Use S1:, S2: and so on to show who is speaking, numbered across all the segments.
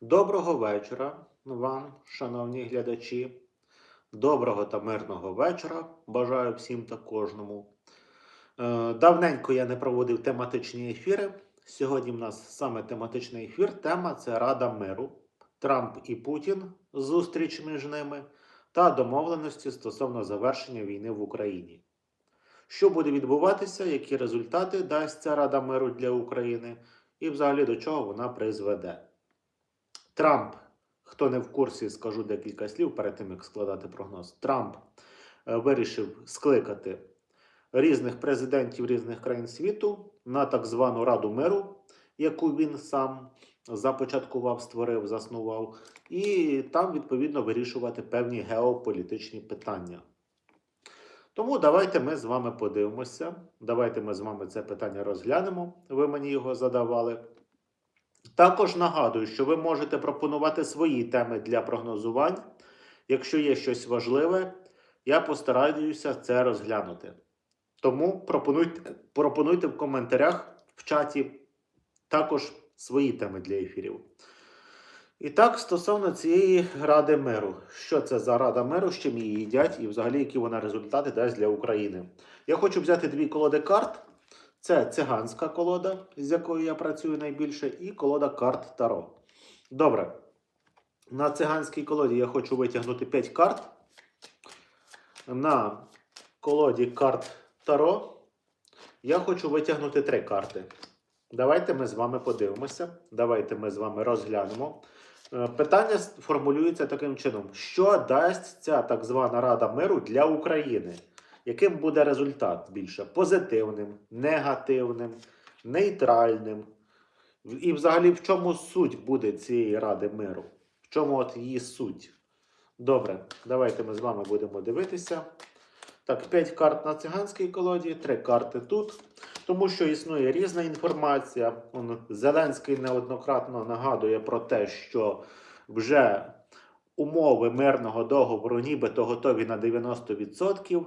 S1: Доброго вечора вам, шановні глядачі. Доброго та мирного вечора. Бажаю всім та кожному. Е, Давненько я не проводив тематичні ефіри. Сьогодні в нас саме тематичний ефір. Тема це Рада миру, Трамп і Путін, зустріч між ними та домовленості стосовно завершення війни в Україні. Що буде відбуватися, які результати дасть ця Рада миру для України, і взагалі до чого вона призведе. Трамп, хто не в курсі, скажу декілька слів перед тим, як складати прогноз. Трамп е, вирішив скликати різних президентів різних країн світу на так звану Раду миру, яку він сам започаткував, створив, заснував, і там відповідно вирішувати певні геополітичні питання. Тому давайте ми з вами подивимося. Давайте ми з вами це питання розглянемо. Ви мені його задавали. Також нагадую, що ви можете пропонувати свої теми для прогнозувань. Якщо є щось важливе, я постараюся це розглянути. Тому пропонуйте, пропонуйте в коментарях в чаті також свої теми для ефірів. І так, стосовно цієї Ради миру. Що це за Рада миру, з чим її їдять, і взагалі які вона результати дасть для України. Я хочу взяти дві колоди карт. Це циганська колода, з якою я працюю найбільше, і колода карт Таро. Добре. На циганській колоді я хочу витягнути 5 карт. На колоді карт Таро я хочу витягнути 3 карти. Давайте ми з вами подивимося. Давайте ми з вами розглянемо. Е, Питання формулюється таким чином: що дасть ця так звана Рада миру для України? Яким буде результат більше? Позитивним, негативним, нейтральним? І взагалі в чому суть буде цієї Ради миру? В чому от її суть? Добре, давайте ми з вами будемо дивитися. Так, 5 карт на циганській колоді, 3 карти тут. Тому що існує різна інформація. Зеленський неоднократно нагадує про те, що вже умови мирного договору нібито готові на 90%.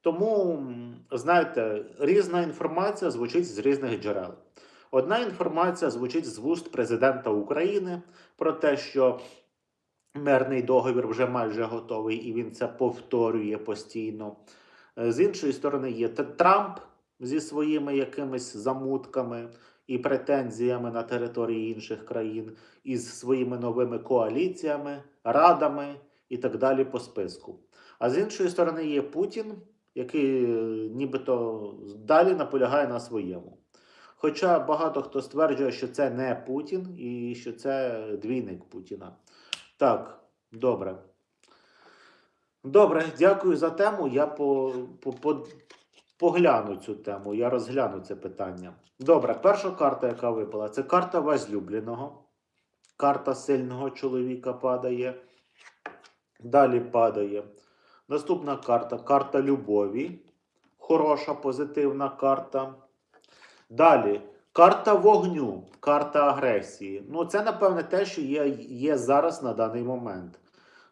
S1: Тому, знаєте, різна інформація звучить з різних джерел. Одна інформація звучить з вуст президента України про те, що мирний договір вже майже готовий, і він це повторює постійно. Е, З іншої сторони, є Трамп зі своїми якимись замутками і претензіями на території інших країн, із своїми новими коаліціями, радами і так далі по списку. А з іншої сторони, є Путін, який е, нібито далі наполягає на своєму. Хоча багато хто стверджує, що це не Путін і що це двійник Путіна. Так, добре. Добре, дякую за тему. Я по, по, по, погляну цю тему, я розгляну це питання. Добре, перша карта, яка випала, це карта возлюбленого. Карта сильного чоловіка падає. Далі падає. Наступна карта карта любові. Хороша, позитивна карта. Далі карта вогню, карта агресії. Ну, це, напевне, те, що є, є зараз на даний момент.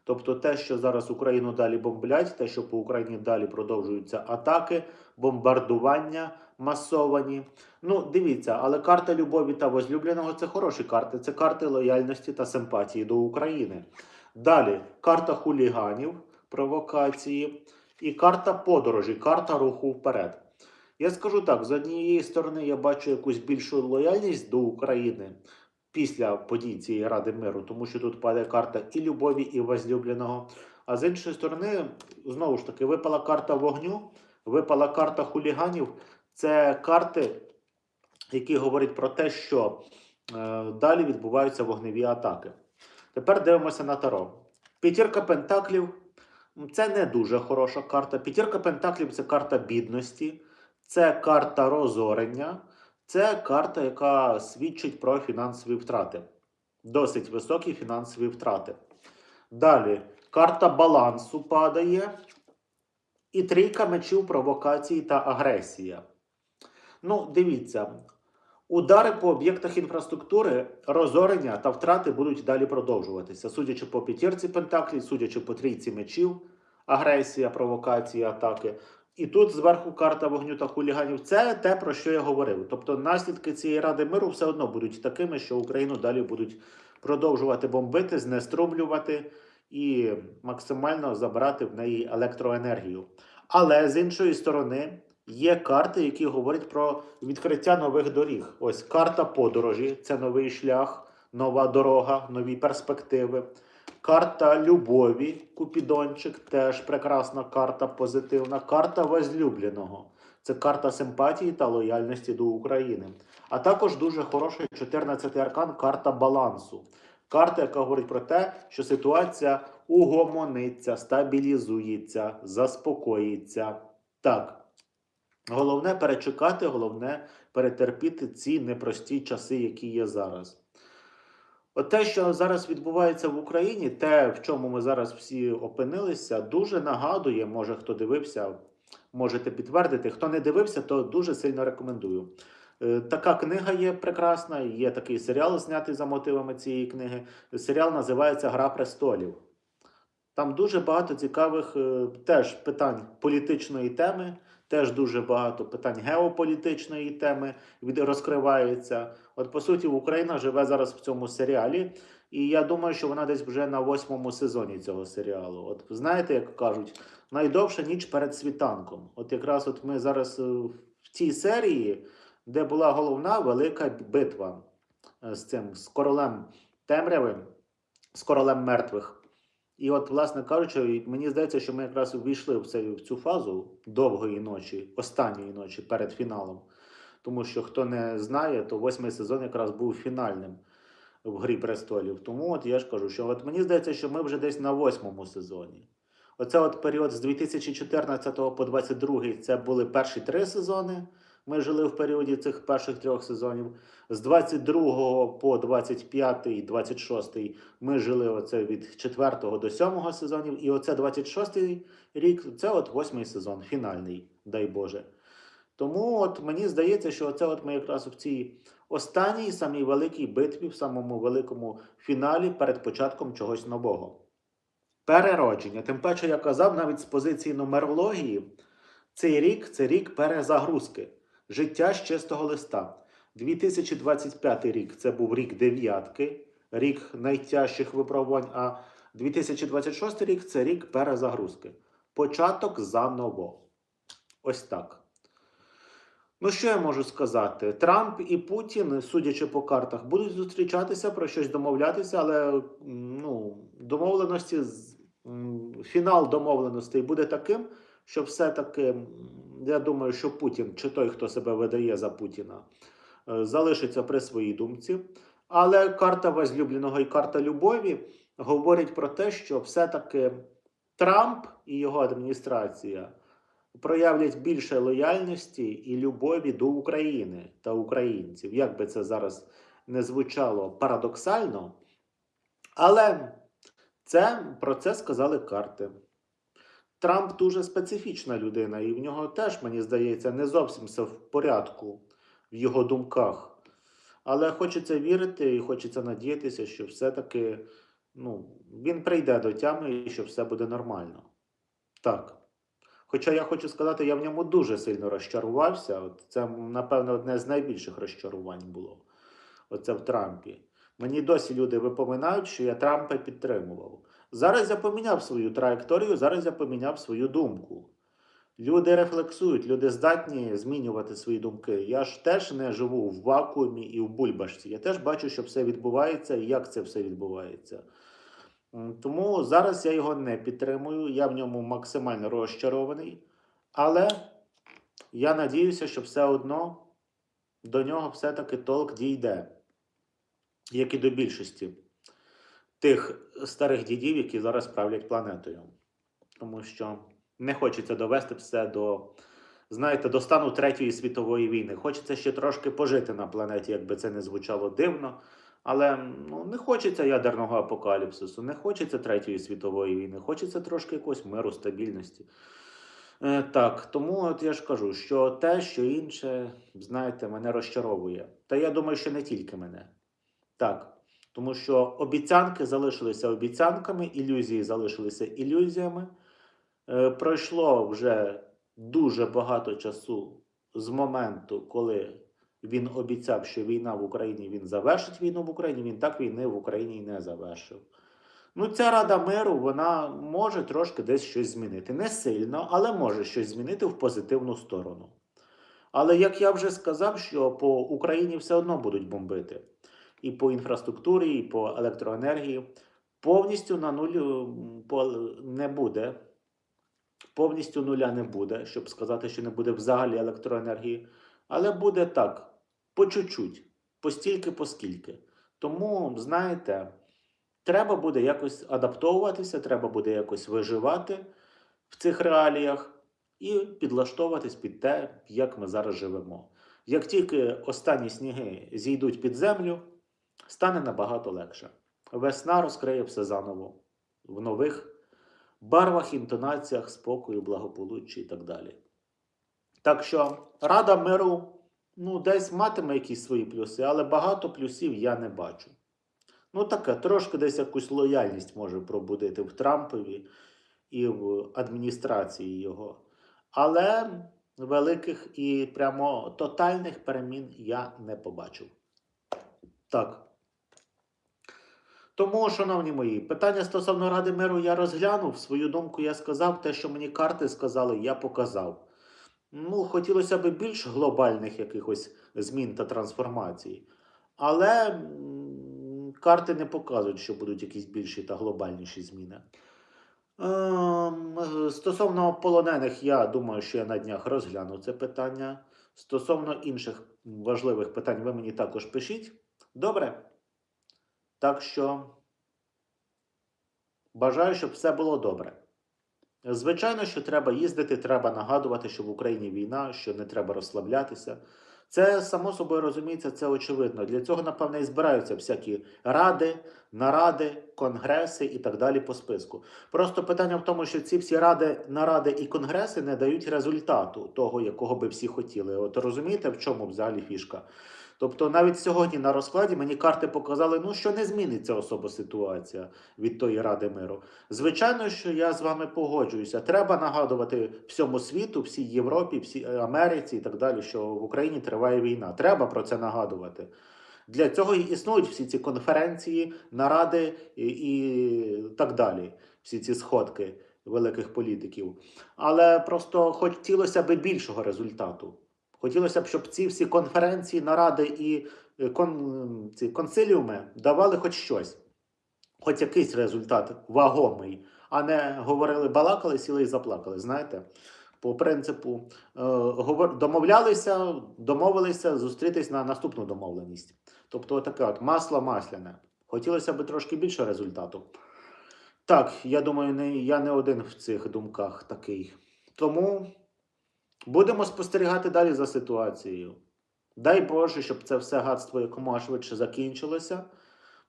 S1: Тобто те, що зараз Україну далі бомблять, те, що по Україні далі продовжуються атаки, бомбардування масовані. Ну, дивіться, але карта любові та возлюбленого це хороші карти. Це карти лояльності та симпатії до України. Далі карта хуліганів, провокації і карта подорожі, карта руху вперед. Я скажу так: з однієї сторони, я бачу якусь більшу лояльність до України після подій цієї Ради миру, тому що тут падає карта і любові, і возлюбленого. А з іншої сторони, знову ж таки, випала карта вогню, випала карта хуліганів. Це карти, які говорять про те, що е, далі відбуваються вогневі атаки. Тепер дивимося на Таро. П'ятірка пентаклів це не дуже хороша карта. П'ятірка пентаклів це карта бідності, це карта розорення, це карта, яка свідчить про фінансові втрати. Досить високі фінансові втрати. Далі карта балансу падає. І трійка мечів провокації та агресія. Ну, дивіться, удари по об'єктах інфраструктури, розорення та втрати будуть далі продовжуватися. Судячи по п'ятірці пентаклів, судячи по трійці мечів, агресія, провокації, атаки. І тут зверху карта вогню та хуліганів. Це те, про що я говорив. Тобто наслідки цієї ради миру все одно будуть такими, що Україну далі будуть продовжувати бомбити, знеструмлювати і максимально забирати в неї електроенергію. Але з іншої сторони є карти, які говорять про відкриття нових доріг. Ось карта подорожі це новий шлях, нова дорога, нові перспективи. Карта любові, Купідончик, теж прекрасна карта, позитивна. Карта возлюбленого. Це карта симпатії та лояльності до України. А також дуже хороший 14-й аркан карта балансу. Карта, яка говорить про те, що ситуація угомониться, стабілізується, заспокоїться. Так. Головне перечекати, головне перетерпіти ці непрості часи, які є зараз. От те, що зараз відбувається в Україні, те, в чому ми зараз всі опинилися, дуже нагадує, може хто дивився, можете підтвердити. Хто не дивився, то дуже сильно рекомендую. Е, Така книга є прекрасна, є такий серіал, знятий за мотивами цієї книги. Серіал називається Гра престолів. Там дуже багато цікавих е, теж питань політичної теми, теж дуже багато питань геополітичної теми розкривається. От по суті, Україна живе зараз в цьому серіалі, і я думаю, що вона десь вже на восьмому сезоні цього серіалу. От знаєте, як кажуть, найдовша ніч перед світанком. От якраз от ми зараз е, в цій серії, де була головна велика битва е, з цим з королем темряви, з королем мертвих. І от, власне кажучи, мені здається, що ми якраз увійшли в, цей, в цю фазу довгої ночі, останньої ночі перед фіналом. Тому що хто не знає, то восьмий сезон якраз був фінальним в Грі престолів. Тому от я ж кажу, що от мені здається, що ми вже десь на восьмому сезоні. Оце от період з 2014 по 2022 це були перші три сезони. Ми жили в періоді цих перших трьох сезонів. З 22 по 25 і 26 ми жили оце від 4 до 7 сезонів. І оце 26 рік це от восьмий сезон, фінальний, дай Боже. Тому от мені здається, що це от ми якраз в цій останній самій великій битві, в самому великому фіналі перед початком чогось нового. Переродження. Тим паче, я казав, навіть з позиції нумерології, цей рік це рік перезагрузки, життя з чистого листа. 2025 рік це був рік дев'ятки, рік найтяжчих випробувань, а 2026 рік це рік перезагрузки. Початок заново. Ось так. Ну, що я можу сказати? Трамп і Путін, судячи по картах, будуть зустрічатися про щось домовлятися, але ну, домовленості, фінал домовленостей буде таким, що все-таки, я думаю, що Путін, чи той, хто себе видає за Путіна, е, залишиться при своїй думці. Але карта возлюбленого і карта любові говорять про те, що все-таки Трамп і його адміністрація проявлять більше лояльності і любові до України та українців. Як би це зараз не звучало парадоксально, але це про це сказали карти. Трамп дуже специфічна людина, і в нього теж, мені здається, не зовсім все в порядку в його думках. Але хочеться вірити і хочеться надіятися, що все-таки ну, він прийде до тями і що все буде нормально. Так. Хоча я хочу сказати, я в ньому дуже сильно розчарувався. От це, напевно, одне з найбільших розчарувань було. Оце в Трампі. Мені досі люди випоминають, що я Трампа підтримував. Зараз я поміняв свою траєкторію, зараз я поміняв свою думку. Люди рефлексують, люди здатні змінювати свої думки. Я ж теж не живу в вакуумі і в бульбашці. Я теж бачу, що все відбувається і як це все відбувається. Тому зараз я його не підтримую, я в ньому максимально розчарований. Але я надіюся, що все одно до нього все-таки толк дійде, як і до більшості тих старих дідів, які зараз правлять планетою. Тому що не хочеться довести все до, знаєте, до стану Третьої світової війни. Хочеться ще трошки пожити на планеті, якби це не звучало дивно. Але ну, не хочеться ядерного апокаліпсису, не хочеться Третьої світової війни, хочеться трошки якогось миру, стабільності. Е, так, тому от я ж кажу, що те, що інше, знаєте, мене розчаровує. Та я думаю, що не тільки мене. Так. Тому що обіцянки залишилися обіцянками, ілюзії залишилися ілюзіями. Е, пройшло вже дуже багато часу з моменту, коли він обіцяв, що війна в Україні він завершить війну в Україні, він так війни в Україні і не завершив. Ну, ця Рада миру вона може трошки десь щось змінити. Не сильно, але може щось змінити в позитивну сторону. Але як я вже сказав, що по Україні все одно будуть бомбити і по інфраструктурі, і по електроенергії. Повністю на нуль не буде. Повністю нуля не буде, щоб сказати, що не буде взагалі електроенергії. Але буде так, по чуть-чуть, постільки, поскільки. Тому, знаєте, треба буде якось адаптовуватися, треба буде якось виживати в цих реаліях і підлаштовуватись під те, як ми зараз живемо. Як тільки останні сніги зійдуть під землю, стане набагато легше. Весна розкриє все заново в нових барвах, інтонаціях, спокою, благополуччя і так далі. Так що Рада миру ну, десь матиме якісь свої плюси, але багато плюсів я не бачу. Ну, таке, трошки десь якусь лояльність може пробудити в Трампові і в адміністрації його. Але великих і прямо тотальних перемін я не побачив. Так. Тому, шановні мої, питання стосовно Ради миру я розглянув. Свою думку я сказав. Те, що мені карти сказали, я показав. Ну, хотілося б більш глобальних якихось змін та трансформацій. Але карти не показують, що будуть якісь більші та глобальніші зміни. Ем, Стосовно полонених, я думаю, що я на днях розгляну це питання. Стосовно інших важливих питань, ви мені також пишіть. Добре? Так що бажаю, щоб все було добре. Звичайно, що треба їздити, треба нагадувати, що в Україні війна, що не треба розслаблятися. Це само собою розуміється, це очевидно. Для цього, напевне, і збираються всякі ради, наради, конгреси і так далі по списку. Просто питання в тому, що ці всі ради, наради і конгреси не дають результату того, якого би всі хотіли. От розумієте, в чому взагалі фішка? Тобто навіть сьогодні на розкладі мені карти показали, ну що не зміниться особа ситуація від тої Ради миру. Звичайно, що я з вами погоджуюся. Треба нагадувати всьому світу, всій Європі, всій Америці і так далі, що в Україні триває війна. Треба про це нагадувати. Для цього і існують всі ці конференції, наради і, і так далі. Всі ці сходки великих політиків. Але просто хотілося б більшого результату. Хотілося б, щоб ці всі конференції, наради і е, кон, ці консиліуми давали хоч щось, хоч якийсь результат вагомий, а не говорили, балакали, сіли і заплакали. Знаєте, по принципу е, домовлялися, домовилися зустрітись на наступну домовленість. Тобто, таке от масло масляне. Хотілося б трошки більше результату. Так, я думаю, не, я не один в цих думках такий. Тому будемо спостерігати далі за ситуацією. Дай Боже, щоб це все гадство якомога швидше закінчилося.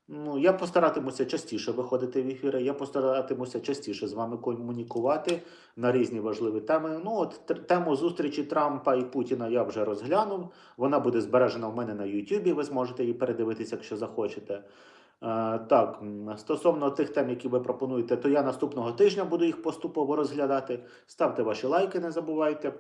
S1: Ну, я постаратимуся частіше виходити в ефіри, я постаратимуся частіше з вами комунікувати на різні важливі теми. Ну, от тему зустрічі Трампа і Путіна я вже розглянув. Вона буде збережена в мене на Ютубі. Ви зможете її передивитися, якщо захочете. Е, так, стосовно тих тем, які ви пропонуєте, то я наступного тижня буду їх поступово розглядати. Ставте ваші лайки, не забувайте.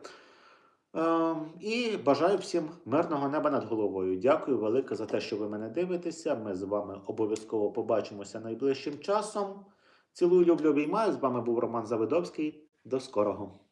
S1: Е, і бажаю всім мирного неба над головою. Дякую велике за те, що ви мене дивитеся. Ми з вами обов'язково побачимося найближчим часом. Цілую, люблю, обіймаю. З вами був Роман Завидовський. До скорого.